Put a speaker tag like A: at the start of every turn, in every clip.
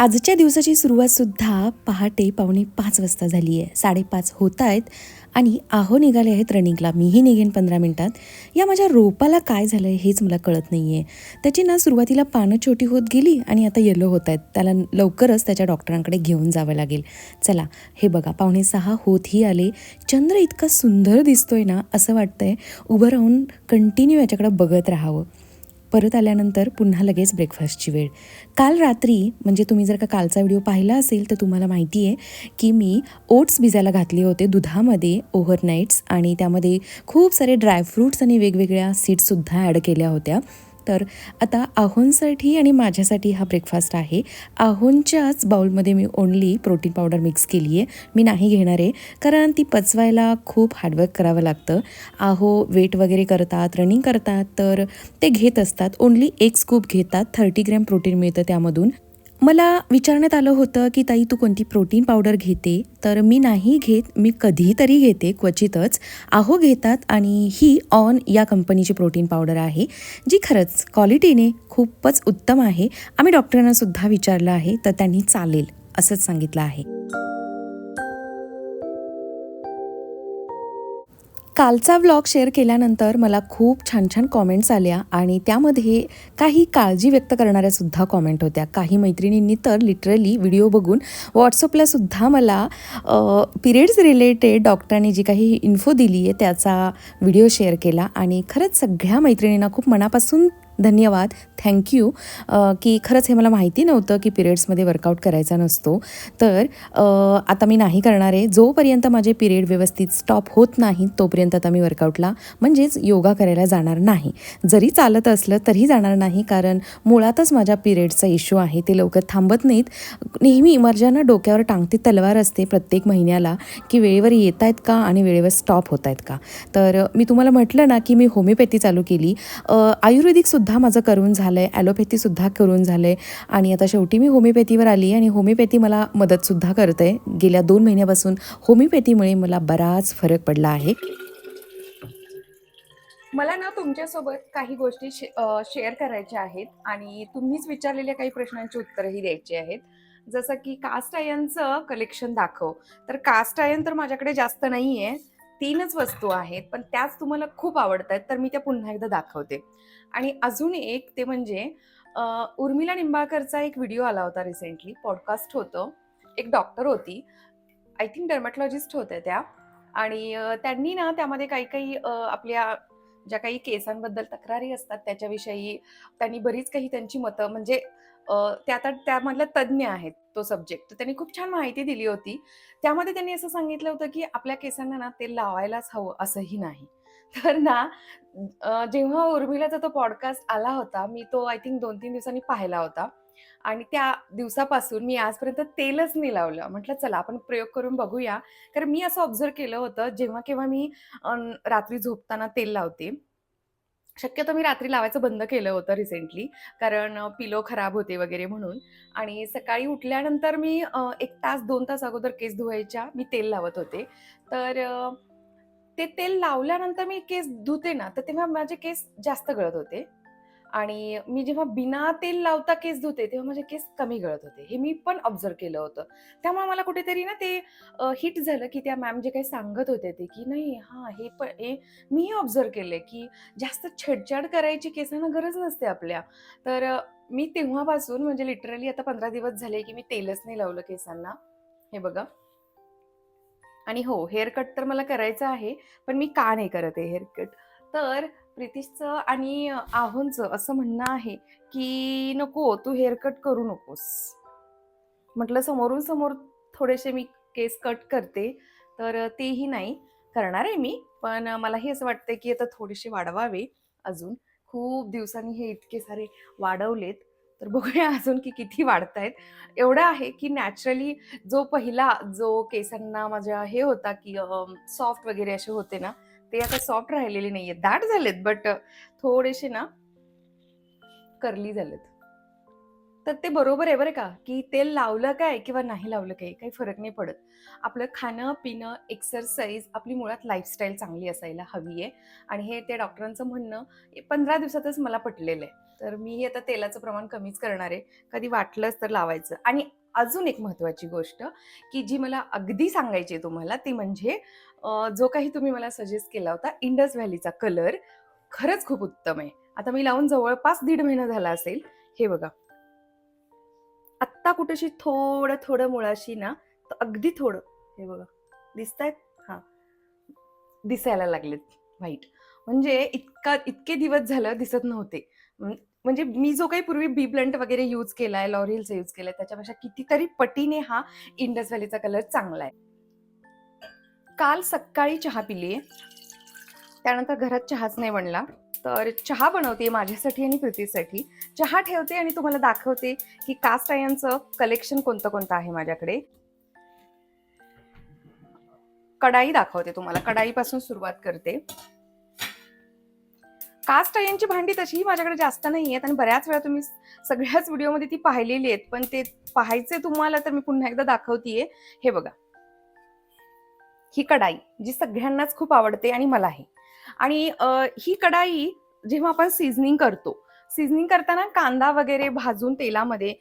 A: आजच्या दिवसाची सुरुवातसुद्धा पहाटे पावणे पाच वाजता झाली आहे. साडेपाच होत आहेत आणि आहो निघाले आहेत रनिंगला. मीही निघेन पंधरा मिनटात. या माझ्या रोपाला काय झालं आहे हेच मला कळत नाही आहे त्याची ना सुरुवातीला पानं छोटी होत गेली आणि आता येलो होत आहेत त्याला लवकरच त्याच्या डॉक्टरांकडे घेऊन जावं लागेल. चला हे बघा पावणे सहा होतही आले. चंद्र इतका सुंदर दिसतोय ना असं वाटतंय उभं राहून कंटिन्यू याच्याकडे बघत राहावं. परत आल्यानंतर पुन्हा लगेच ब्रेकफास्टची वेळ. काल रात्री म्हणजे तुम्ही जर का कालचा व्हिडिओ पाहिला असेल तर तुम्हाला माहिती आहे की मी ओट्स भिजायला घातले होते दुधामध्ये ओव्हरनाईट्स आणि त्यामध्ये खूप सारे ड्रायफ्रूट्स आणि वेगवेगळ्या सीड्ससुद्धा ॲड केल्या होत्या. तर आता आहोंसाठी आणि माझ्यासाठी हा ब्रेकफास्ट आहे. आहोंच्याच बाउलमध्ये मी ओनली प्रोटीन पावडर मिक्स केली आहे. मी नाही घेणार आहे कारण ती पचवायला खूप हार्डवर्क करावं लागतं. आहो वेट वगैरे करतात रनिंग करतात तर ते घेत असतात. ओनली एक स्कूप घेतात. थर्टी ग्रॅम प्रोटीन मिळतं त्यामधून. मला विचारण्यात आलं होतं की ताई तू कोणती प्रोटीन पावडर घेते? तर मी नाही घेत मी कधीतरी घेते क्वचितच. आहो घेतात आणि ही ऑन या कंपनीची प्रोटीन पावडर आहे जी खरंच क्वालिटीने खूपच उत्तम आहे. आम्ही डॉक्टरांनासुद्धा विचारलं आहे तर त्यांनी चालेल असंच सांगितलं आहे. कालचा व्लॉग शेअर केल्यानंतर मला खूप छान छान कॉमेंट्स आल्या आणि त्यामध्ये काही काळजी व्यक्त करणाऱ्या सुद्धा कॉमेंट होत्या. काही मैत्रिणींनी तर लिटरली व्हिडिओ बघून व्हॉट्सअपला सुद्धा मला पिरियड्स रिलेटेड डॉक्टरांनी जी काही इन्फो दिली आहे त्याचा व्हिडिओ शेअर केला आणि खरंच सगळ्या मैत्रिणींना खूप मनापासून धन्यवाद. थँक्यू की खरंच हे मला माहिती नव्हतं की पिरियड्समध्ये वर्कआउट करायचा नसतो. तर आता मी नाही करणार आहे. जोपर्यंत माझे पिरियड व्यवस्थित स्टॉप होत नाही तोपर्यंत आता मी वर्कआउटला म्हणजेच योगा करायला जाणार नाही. जरी चालत असलं तरी जाणार नाही कारण मुळातच माझ्या पिरियडचा इश्यू आहे. ते लवकर थांबत नाहीत. नेहमी माझ्या डोक्यावर टांगती तलवार असते प्रत्येक महिन्याला की वेळेवर येत आहेत का आणि वेळेवर स्टॉप होत आहेत का? तर मी तुम्हाला म्हटलं ना की मी होमिओपॅथी चालू केली. आयुर्वेदिकसुद्धा सुद्धा माझं करून झालं आहे ॲलोपॅथीसुद्धा करून झालं आहे आणि आता शेवटी मी होमिओपॅथीवर आली आणि होमिओपॅथी मला मदतसुद्धा करते गेल्या दोन महिन्यापासून होमिओपॅथीमुळे मला बराच फरक पडला आहे.
B: मला ना तुमच्यासोबत काही गोष्टी शे- शेअर करायच्या आहेत आणि तुम्हीच विचारलेल्या काही प्रश्नांची उत्तरंही द्यायची आहेत. जसं की कास्ट आयनचं कलेक्शन दाखव. तर कास्ट आयन तर माझ्याकडे जास्त नाही आहे तीनच वस्तू आहेत पण त्याच तुम्हाला खूप आवडत आहेत तर मी त्या पुन्हा एकदा दाखवते. आणि अजून एक ते म्हणजे उर्मिला निंबाळकरचा एक व्हिडिओ आला होता रिसेंटली पॉडकास्ट होतं. एक डॉक्टर होती. आय थिंक डर्मॅटॉलॉजिस्ट होत्या त्या. आणि त्यांनी ना त्यामध्ये काही काही आपल्या ज्या काही केसांबद्दल तक्रारी असतात त्याच्याविषयी त्यांनी बरीच काही त्यांची मतं म्हणजे त्या आता त्यामधल्या तज्ज्ञ आहेत तो सब्जेक्ट तर त्यांनी खूप छान माहिती दिली होती. त्यामध्ये त्यांनी असं सांगितलं होतं की आपल्या केसांना ना ते लावायलाच हवं असंही नाही. तर ना जेव्हा उर्मिलाचा तो पॉडकास्ट आला होता मी तो आय थिंक दोन तीन दिवसांनी पाहिला होता. आणि त्या दिवसापासून मी आजपर्यंत तेलच नाही लावलं. म्हटलं चला आपण प्रयोग करून बघूया. कारण मी असं ऑब्झर्व केलं होतं जेव्हा केव्हा मी रात्री झोपताना तेल लावते. शक्यतो मी रात्री लावायचं बंद केलं होतं रिसेंटली कारण पिलो खराब होते वगैरे म्हणून. आणि सकाळी उठल्यानंतर मी एक तास दोन तास अगोदर केस धुवायच्या मी तेल लावत होते. तर ते तेल लावल्यानंतर मी केस धुते ना तर तेव्हा माझे केस जास्त गळत होते. आणि मी जेव्हा बिना तेल लावता केस धुते तेव्हा माझे केस कमी गळत होते. हे मी पण ऑब्झर्व केलं होतं. त्यामुळे मला कुठेतरी ना ते हिट झालं की त्या मॅम जे काही सांगत होते ते की नाही हां हे पण हे मीही ऑब्झर्व केले की जास्त छेडछाड करायची केसांना गरज नसते आपल्या. तर मी तेव्हापासून म्हणजे लिटरली आता पंधरा दिवस झाले की मी तेलच नाही लावलं केसांना. हे बघा. आणि हो हेअर कट तर मला करायचं आहे पण मी का नाही करत आहे हेअर कट. तर प्रितिशचं आणि आहोंचं असं म्हणणं आहे की नको तू हेअर कट करू नकोस. म्हटलं समोरून समोर थोडेसे मी केस कट करते तर तेही नाही करणार आहे मी पण मलाही असं वाटतं की आता थोडेसे वाढवावे अजून. खूप दिवसांनी हे इतके सारे वाढवलेत. तर बघूया अजून की किती वाढतायत. एवढं आहे की नॅचरली जो पहिला जो केसांना माझ्या हे होता की सॉफ्ट वगैरे असे होते ना ते आता सॉफ्ट राहिलेले नाहीये दाट झालेत बट थोडेसे ना करली झालेत. तर ते बरोबर आहे बरं का की तेल लावलं काय किंवा नाही लावलं काय काही फरक नाही पडत. आपलं खाणं पिणं एक्सरसाइज आपली मुळात लाईफस्टाईल चांगली असायला हवी आहे. आणि हे त्या डॉक्टरांचं म्हणणं पंधरा दिवसातच मला पटलेलं आहे. तर मी आता तेलाचं प्रमाण कमीच करणार आहे. कधी वाटलंच तर लावायचं. आणि अजून एक महत्त्वाची गोष्ट की जी मला अगदी सांगायची आहे तुम्हाला ती म्हणजे जो काही तुम्ही मला सजेस्ट केला होता इंडस व्हॅलीचा कलर खरंच खूप उत्तम आहे. आता मी लावून जवळपास दीड महिना झाला असेल. हे बघा. आत्ता कुठेशी थोडं थोडं मुळाशी ना तर अगदी थोडं. हे बघा. दिसतायत? हां. दिसायला लागलेत. व्हाईट म्हणजे इतका इतके दिवस झालं दिसत नव्हते. म्हणजे मी जो काही पूर्वी बी ब्लंट वगैरे यूज केलाय लॉरियलचा यूज केलाय त्याच्यापेक्षा कितीतरी पटीने हा इंडस व्हॅलीचा कलर चांगला आहे. काल सकाळी चहा पिलीये त्यानंतर घरात चहाच नाही बनला. तर चहा बनवते माझ्यासाठी आणि प्रीतीसाठी. चहा ठेवते आणि तुम्हाला दाखवते की कास्ट आयनचं कलेक्शन कोणतं कोणतं आहे माझ्याकडे. कढाई दाखवते तुम्हाला. कढाईपासून सुरुवात करते. कास्ट आयनची भांडी तशीही माझ्याकडे जास्त नाही आहेत आणि बऱ्याच वेळा तुम्ही सगळ्याच व्हिडिओमध्ये ती पाहिलेली आहेत. पण ते पाहायचे तुम्हाला तर मी पुन्हा एकदा दाखवतीये. हे बघा. ही कढाई जी सगळ्यांनाच खूप आवडते आणि मलाही आणि ही कढाई जेव्हा आपण सीझनिंग करतो सीझनिंग करताना कांदा वगैरे भाजून तेलामध्ये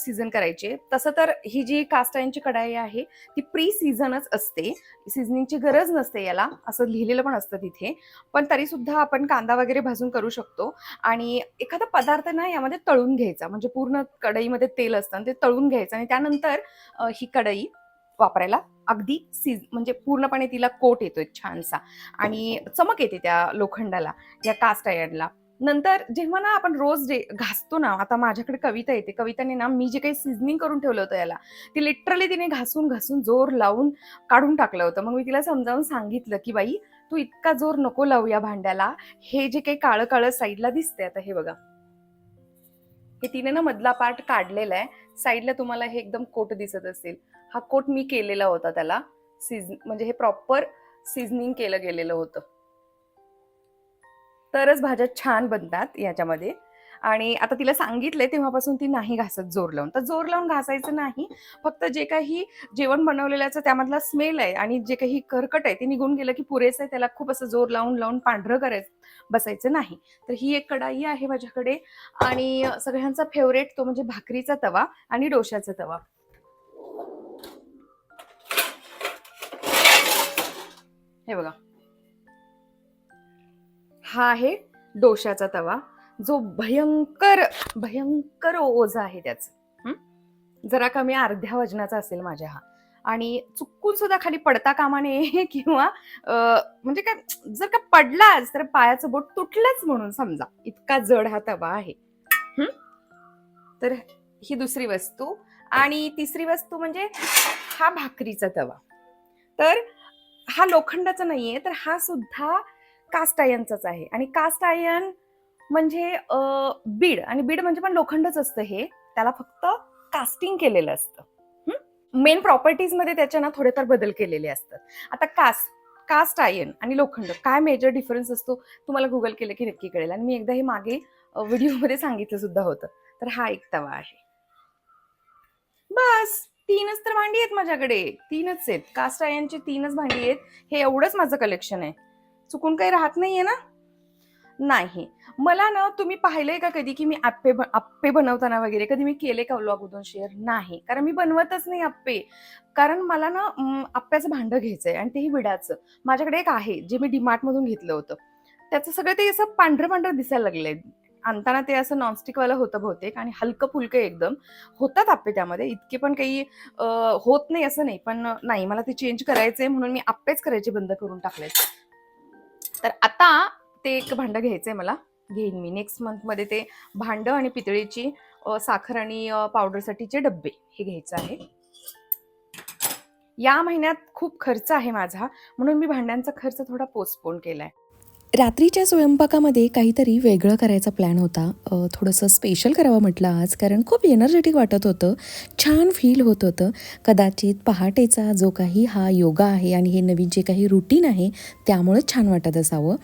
B: सीझन करायचे तसं तर ही जी कास्ट आयनची कढाई आहे ती प्री सीझनच असते सीझनिंगची गरज नसते याला. असं लिहिलेलं पण असतं तिथे. पण तरी सुद्धा आपण कांदा वगैरे भाजून करू शकतो. आणि एखादा पदार्थ ना यामध्ये तळून घ्यायचा. म्हणजे पूर्ण कढईमध्ये तेल असतं आणि ते तळून घ्यायचं आणि त्यानंतर ही कढई वापरायला अगदी सीज म्हणजे पूर्णपणे तिला कोट येतोय छानसा. आणि चमक येते त्या लोखंडाला या कास्ट आयर्नला नंतर जेव्हा ना आपण रोज डे घासतो ना आता माझ्याकडे कविता येते. कविताने ना मी जे काही सिझनिंग करून ठेवलं होतं याला ती लिटरली तिने घासून घासून जोर लावून काढून टाकलं होतं. मग मी तिला समजावून सांगितलं की बाई तू इतका जोर नको लावू या भांड्याला. हे जे काही काळं काळं साईडला दिसतंय आता हे बघा. हे तिने ना मधला पार्ट काढलेला आहे. साईडला तुम्हाला हे एकदम कोट दिसत असेल. हा कोट मी केलेला होता त्याला. सीझ म्हणजे हे प्रॉपर सीझनिंग केलं गेलेलं होतं. तरच भाज्या छान बनतात याच्यामध्ये. आणि आता तिला सांगितलंय तेव्हापासून ती नाही घासत जोर लावून. तर जोर लावून घासायचं नाही. फक्त जे काही जेवण बनवलेल्याचं त्यामधला स्मेल आहे आणि जे काही करकट आहे ते निघून गेलं की पुरेसं आहे त्याला खूप असं जोर लावून लावून पांढरं करायचं बसायचं नाही. तर ही एक कढाई आहे माझ्याकडे. आणि सगळ्यांचा फेवरेट तो म्हणजे भाकरीचा तवा आणि डोशाचा तवा. हे बघा. हा आहे डोशाचा तवा. जो भयंकर भयंकर ओझा आहे त्याचं. जरा कमी अर्ध्या वजनाचा असेल माझ्या हा. आणि चुकून सुद्धा खाली पडता कामा नये किंवा म्हणजे काय जर का पडलाच तर पायाचं बोट तुटलंच म्हणून समजा. इतका जड हा तवा आहे. तर ही दुसरी वस्तू. आणि तिसरी वस्तू म्हणजे हा भाकरीचा तवा. तर हा लोखंडाचा नाहीये तर हा सुद्धा कास्ट आयनचंच आहे. आणि कास्ट आयन म्हणजे बीड. आणि बीड म्हणजे पण लोखंडच असतं हे. त्याला फक्त कास्टिंग केलेलं असतं. मेन प्रॉपर्टीजमध्ये त्याच्या ना थोडेफार बदल केलेले असतात. आता कास्ट कास्ट आयन आणि लोखंड काय मेजर डिफरन्स असतो? तुम्हाला गुगल केलं की नक्की कळेल. आणि मी एकदा हे मागे व्हिडिओमध्ये सांगितलं सुद्धा होतं. तर हा एक तवा आहे. बस. तीनच तर भांडी आहेत माझ्याकडे. तीनच आहेत. कास्ट आयनची तीनच भांडी आहेत. हे एवढंच माझं कलेक्शन आहे. चुकून काही राहत नाहीये ना? नाही. मला ना तुम्ही पाहिलंय का कधी की मी आप्पे आप्पे बनवताना वगैरे कधी मी केले का व्लॉगमधून शेअर नाही. कारण मी बनवतच नाही आप्पे. कारण मला ना आप्प्याचं भांडं घ्यायचंय आणि तेही विडाचं. माझ्याकडे एक आहे जे मी डीमार्ट मधून घेतलं होतं. त्याचं सगळं ते असं पांढरं पांढरं दिसायला लागलंय. आणताना ते असं नॉनस्टिकवालं होतं बहुतेक आणि हलकं फुलकं एकदम. होतात आप्पे त्यामध्ये. इतके पण काही होत नाही असं नाही. पण नाही मला ते चेंज करायचंय म्हणून मी आप्पेच करायचे बंद करून टाकले तर आता ते एक भांडं घ्यायचंय मला. घेईन मी. नेक्स्ट मंथमध्ये ते भांडं आणि पितळीची साखर आणि पावडरसाठीचे डब्बे हे घ्यायचं आहे. या महिन्यात खूप खर्च आहे माझा. म्हणून मी भांड्यांचा खर्च थोडा पोस्टपोन केला आहे
A: रात्रीच्या स्वयंपाकामध्ये काहीतरी वेगळं करायचा प्लॅन होता. थोडंसं स्पेशल करावं म्हटलं आज कारण खूप एनर्जेटिक वाटत होतं. छान फील होत होतं. कदाचित पहाटेचा जो काही हा योगा आहे आणि हे नवीन जे काही रुटीन आहे त्यामुळंच छान वाटत असावं.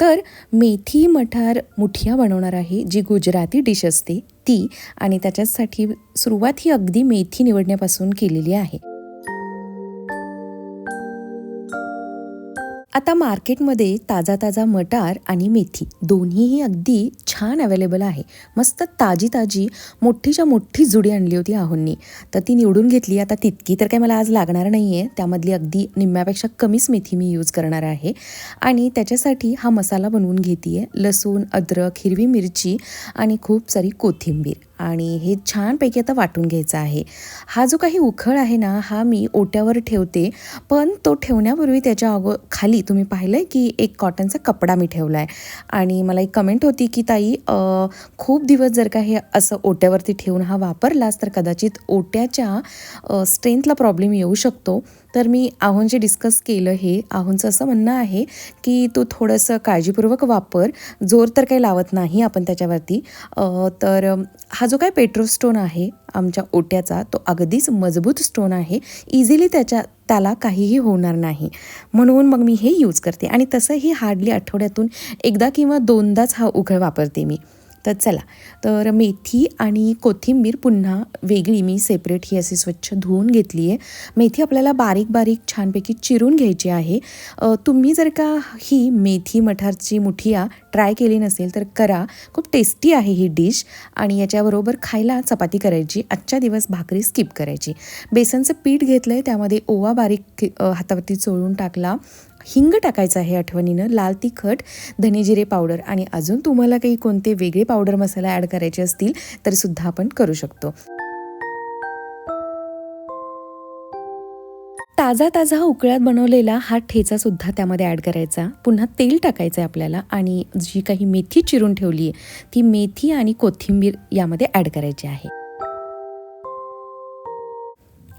A: तर मेथी मठार मुठिया बनवणार आहे जी गुजराती डिश असते ती. आणि त्याच्यासाठी सुरुवात ही अगदी मेथी निवडण्यापासून केलेली आहे. आता मार्केटमध्ये ताजा ताजा मटार आणि मेथी दोन्हीही अगदी छान अवेलेबल आहे. मस्त ताजी ताजी मोठीच्या मोठी जुडी आणली होती आहोंनी. तर ती निवडून घेतली. आता तितकी तर काही मला आज लागणार नाही आहे त्यामधली अगदी निम्म्यापेक्षा कमीच मेथी मी यूज करणार आहे. आणि त्याच्यासाठी हा मसाला बनवून घेते आहे लसूण अद्रक हिरवी मिरची आणि खूप सारी कोथिंबीर. आणि हे छानपैकी आता वाटून घ्यायचं आहे. हा जो काही उखळ आहे ना हा मी ओट्यावर ठेवते. पण तो ठेवण्यापूर्वी त्याच्या अगो खाली तुम्ही पाहिलं आहे की एक कॉटनचा कपडा मी ठेवला आहे आणि मला एक कमेंट होती की ताई खूप दिवस जर का हे असं ओट्यावरती ठेवून हा वापरलास तर कदाचित ओट्याच्या स्ट्रेंथला प्रॉब्लेम येऊ शकतो. तर मी आहोंचे डिस्कस केलं हे. आहोंचं असं म्हणणं आहे की तो थोडंसं काळजीपूर्वक वापर. जोर तर काही लावत नाही आपण त्याच्यावरती. तर हा जो काय पेट्रोल स्टोन आहे आमच्या ओट्याचा तो अगदीच मजबूत स्टोन आहे. इझिली त्याच्या त्याला काहीही होणार नाही. म्हणून मग मी हे यूज करते. आणि तसंही हार्डली आठवड्यातून एकदा किंवा दोनदाच हा उघड वापरते मी. तर चला. तर मेथी आणि कोथिंबीर पुन्हा वेगळी मी सेपरेट ही अशी स्वच्छ धुवून घेतली आहे मेथी आपल्याला बारीक बारीक छानपैकी चिरून घ्यायची आहे. तुम्ही जर का ही मेथी मठारची मुठिया ट्राय केली नसेल तर करा. खूप टेस्टी आहे ही डिश आणि याच्याबरोबर खायला चपाती करायची. आजच्या दिवस भाकरी स्किप करायची. बेसनचं पीठ घेतलं आहे त्यामध्ये ओवा बारीक हातावरती चोळून टाकला. हिंग टाकायचं आहे आठवणीनं लाल तिखट धनेजिरे पावडर आणि अजून तुम्हाला काही कोणते वेगळे पावडर मसाला ॲड करायचे असतील तरीसुद्धा आपण करू शकतो. ताजा ताजा उकळ्यात बनवलेला हा ठेचा सुद्धा त्यामध्ये ॲड करायचा. पुन्हा तेल टाकायचं आहे आपल्याला आणि जी काही मेथी चिरून ठेवली आहे ती मेथी आणि कोथिंबीर यामध्ये ॲड करायची आहे.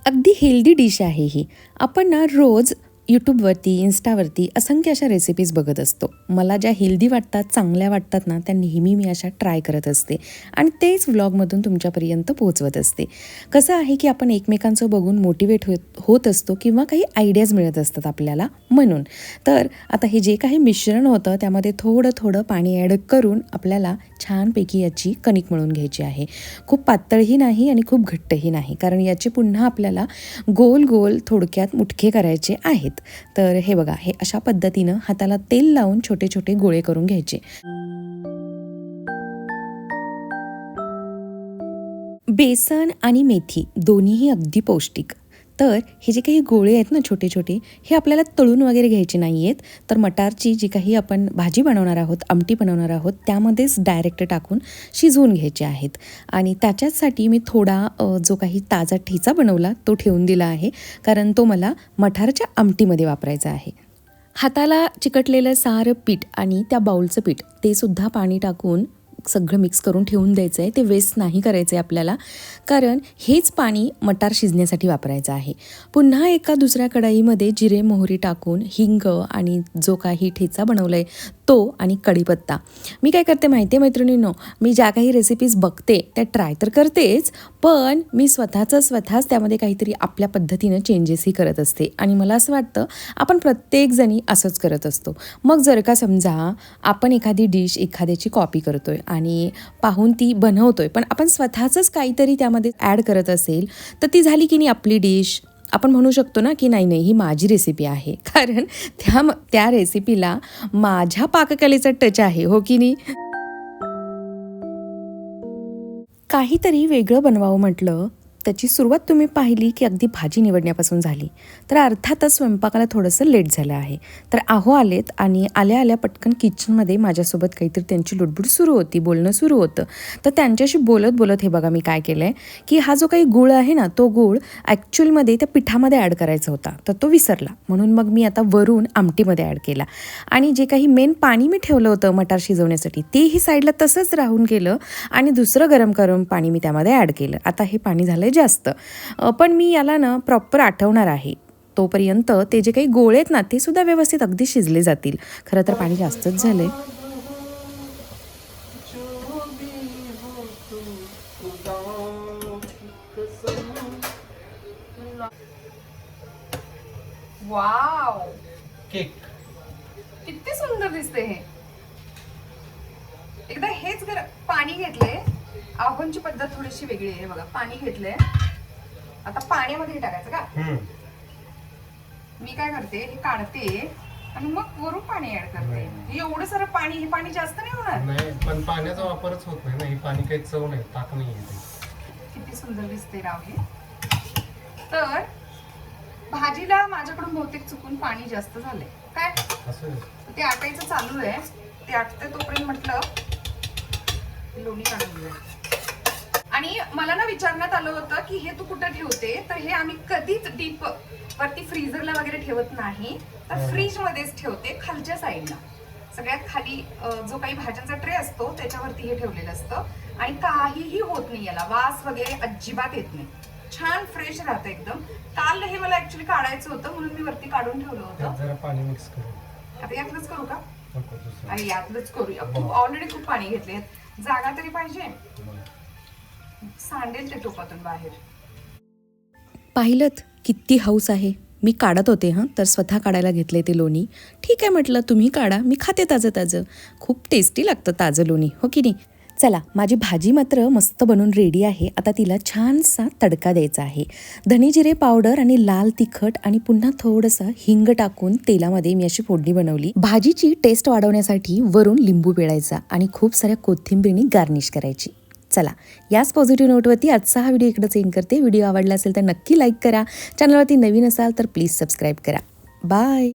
A: अगदी हेल्दी डिश आहे ही. आपण ना रोज यूट्यूबवरती इन्स्टावरती असंख्य अशा रेसिपीज बघत असतो. मला ज्या हेल्दी वाटतात चांगल्या वाटतात ना त्या नेहमी मी अशा ट्राय करत असते. आणि तेच व्लॉगमधून तुमच्यापर्यंत पोहोचवत असते. कसं आहे की आपण एकमेकांचं बघून मोटिवेट होत होत असतो किंवा काही आयडियाज मिळत असतात आपल्याला म्हणून. तर आता हे जे काही मिश्रण होतं त्यामध्ये थोडं थोडं पाणी ॲड करून आपल्याला छानपैकी याची कणिक मळून घ्यायची आहे. खूप पातळही नाही आणि खूप घट्टही नाही. कारण याचे पुन्हा आपल्याला गोल गोल थोडक्यात मुटके करायचे आहेत. तर हे बघा हे अशा पद्धतीनं हाताला तेल लावून छोटे छोटे गोळे करून घ्यायचे. बेसन आणि मेथी दोन्हीही अगदी पौष्टिक. तर हे जे काही गोळे आहेत ना छोटे छोटे हे आपल्याला तळून वगैरे घ्यायचे नाही आहेत तर मटारची जी काही आपण भाजी बनवणार आहोत आमटी बनवणार आहोत त्यामध्येच डायरेक्ट टाकून शिजवून घ्यायचे आहेत. आणि त्याच्याचसाठी मी थोडा जो काही ताजा ठेचा बनवला तो ठेवून दिला आहे. कारण तो मला मटारच्या आमटीमध्ये वापरायचा आहे. हाताला चिकटलेलं सारं पीठ आणि त्या बाऊलचं पीठ ते सुद्धा पाणी टाकून सगळं मिक्स करून ठेवून द्यायचं आहे ते वेस्ट नाही करायचं आहे आपल्याला. कारण हेच पाणी मटार शिजण्यासाठी वापरायचं आहे. पुन्हा एका दुसऱ्या कढाईमध्ये जिरे मोहरी टाकून हिंग आणि जो काही ठेचा बनवला आहे तो आणि कढीपत्ता. मी काय करते माहिती आहे मैत्रिणींनो? मी ज्या काही रेसिपीज बघते त्या ट्राय तर करतेच पण मी स्वतःचं स्वतःच त्यामध्ये काहीतरी आपल्या पद्धतीनं चेंजेसही करत असते. आणि मला असं वाटतं आपण प्रत्येकजणी असंच करत असतो. मग जर का समजा आपण एखादी डिश एखाद्याची कॉपी करतोय आणि पाहून ती बनवतोय. पण आपण स्वतःचंच काहीतरी त्यामध्ये ॲड करत असेल तर ती झाली की नाही आपली डिश आपण म्हणू शकतो ना की नाही नाही ही माझी रेसिपी आहे. कारण त्या त्या रेसिपीला माझ्या पाककलेचा टच आहे हो की नाही? काहीतरी वेगळं बनवावं म्हटलं त्याची सुरुवात तुम्ही पाहिली की अगदी भाजी निवडण्यापासून झाली. तर अर्थातच स्वयंपाकाला थोडंसं लेट झालं आहे. तर आहो आलेत आणि आल्या आल्या पटकन किचनमध्ये माझ्यासोबत काहीतरी त्यांची लुडबुड सुरू होती बोलणं सुरू होतं. तर त्यांच्याशी बोलत बोलत हे बघा मी काय केलं आहे की हा जो काही गूळ आहे ना तो गूळ ॲक्च्युअलमध्ये त्या पिठामध्ये ॲड करायचा होता. तर तो विसरला. म्हणून मग मी आता वरून आमटीमध्ये ॲड केला. आणि जे काही मेन पाणी मी ठेवलं होतं मटार शिजवण्यासाठी तेही साईडला तसंच राहून गेलं आणि दुसरं गरम गरम पाणी मी त्यामध्ये ॲड केलं. आता हे पाणी झालं आहे जास्त. पण मी याला ना प्रॉपर आठवणार आहे. तोपर्यंत ते जे काही गोळे आहेत ना ते सुद्धा व्यवस्थित अगदी शिजले जातील. खरं तर पाणी जास्तच झालं आहे
B: वाव!
C: केक.
B: किती सुंदर दिसते हे. एकदा हेच गर पाणी घेतलंय. आव्हानची पद्धत थोडीशी वेगळी आहे. बघा पाणी घेतलंय. आता पाण्यामध्ये टाकायचं का. मी काय करते हे काढते आणि मग वरून पाणी ऍड करते. हे एवढं सारं पाणी हे पाणी जास्त नाही होणार?
C: नाही पण पाण्याचा वापरच होत नाही ना. हे पाणी काही चव नाही ताक नाही
B: किती सुंदर दिसते राव हे. तर भाजीला माझ्याकडून बहुतेक चुकून पाणी जास्त झालंय. काय. ते आटायचं चालू आहे. ते आटते तोपर्यंत म्हटलं लोणी काढून आणि मला ना विचारण्यात आलं होतं की हे तू कुठं ठेवते? तर हे आम्ही कधीच डीप वरती फ्रीझरला वगैरे ठेवत नाही. तर
C: हं.
B: फ्रीज मध्येच ठेवते खालच्या साईडला सगळ्यात खाली जो काही भाज्यांचा ट्रे असतो त्याच्यावरती हे ठेवलेलं असतं. आणि काहीही होत नाही याला. वास वगैरे अजिबात येत नाही. छान फ्रेश राहतं एकदम. काल हे मला ऍक्च्युली काढायचं होतं म्हणून मी वरती काढून ठेवलं होतं.
C: त्यात जरा पाणी मिक्स करू.
B: आता यातलंच करू का? अरे यातलंच करूया. खूप. ऑलरेडी खूप पाणी घेतले जागा तरी पाहिजे?
C: बरं.
B: सांडेल ते टोपातून बाहेर.
A: पाहिलत किती हौस आहे. मी काढत होते हां. तर स्वतः काढायला घेतले ते लोणी. ठीक आहे म्हटलं तुम्ही काढा. मी खाते ताजं ताजं खूप टेस्टी लागतं ताजं लोणी हो की नाही? चला माझी भाजी मात्र मस्त बनून रेडी आहे. आता तिला छानसा तडका द्यायचा आहे. धने जिरे पावडर आणि लाल तिखट आणि पुन्हा थोडंसं हिंग टाकून तेलामध्ये मी अशी फोडणी बनवली. भाजीची टेस्ट वाढवण्यासाठी वरून लिंबू पिळायचा आणि खूप साऱ्या कोथिंबीरनी गार्निश करायची. चला याच पॉझिटिव्ह नोटवरती आजचा हा व्हिडिओ इकडंच एंड करते. व्हिडिओ आवडला असेल तर नक्की लाईक करा. चॅनलवरती नवीन असाल तर प्लीज सबस्क्राईब करा. बाय